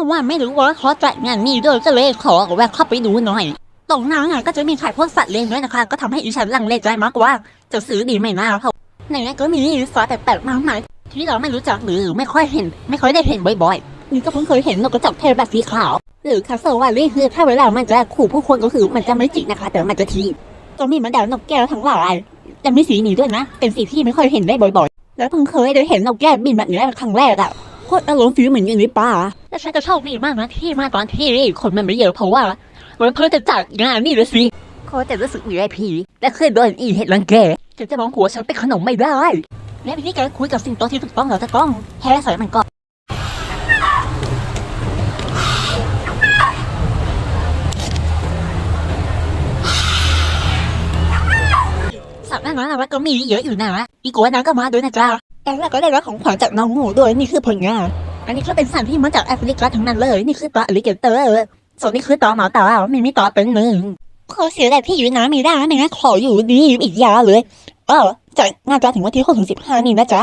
มื่อวานไม่รู้ว่าเขาจัดงานนี้ด้วยก็เลยขอแวะเข้าไปดูหน่อย ตรงนั้นก็จะมีขายพวกสัตว์เลี้ยงด้วยนะคะ ก็ทำให้ดิฉันลังเลใจมากว่า จะซื้อดีไหมนะเพราะในนั้นก็มีรีสอร์แปลกๆมากมายที่เราไม่รู้จักหรือไม่ค่อยเห็น ไม่ค่อยได้เห็นบ่อยๆนี่ก็เพิ่งเคยเห็นนกกระจอกเทศแบบสีขาว หรือคาสเซวาลี่คือถ้าเวลามันจะขู่ผู้คนก็คือมันจะไม่จิกนะคะ แต่มันจะทีบตัวมีมันดาวนกแก้วทั้งหลายแต่มีสีนี้ด้วยนะ เป็นสีที่ไม่ค่อยเห็นได้บ่อยๆ แล้วเพิ่งเคยได้เห็นนกแก้วบินแบบนี้ครั้งแรกอะ คตรอารมณ์ฟิลเหมือนอยู่ในป่าและฉันก็โชคดีมากนะที่มาตอนที่คนมันไม่เยอะเพราะว่ามันเพิ่งจะจัดงานนี่เลยสิโคตรจะรู้สึกมีไอพีและเคยโดนอีเห็ดรังแกจะจะมองหัวฉันเป็นขนมไม่ได้ และวิธีการคุยกับสิ่งตัวที่ถูกต้องเราจะต้องแค่ใส่มันก่อนสัตว์นั่นนะว่าก็มีเยอะอยู่นะอีกัวนั้นก็มาด้วยนะจ๊ะ แต่แล้วก็ได้รับของขวัญจากน้องหมูด้วยนี่คือผลงาน อันนี้ก็เป็นสัตว์ที่มาจากแอฟริกาทั้งนั้นเลย นี่คือตัวอลิเกเตอร์ส่วนนี้คือตัวหมาตาไม่มีตัวเป็นหนึ่งขอเสียแต่พี่อยู่น้ำมีได้ไม่งั้นขออยู่ดีอีกยาวเลยเออจากน่าจะถึงวันที่หกถึงสิบห้านี่นะจ๊ะ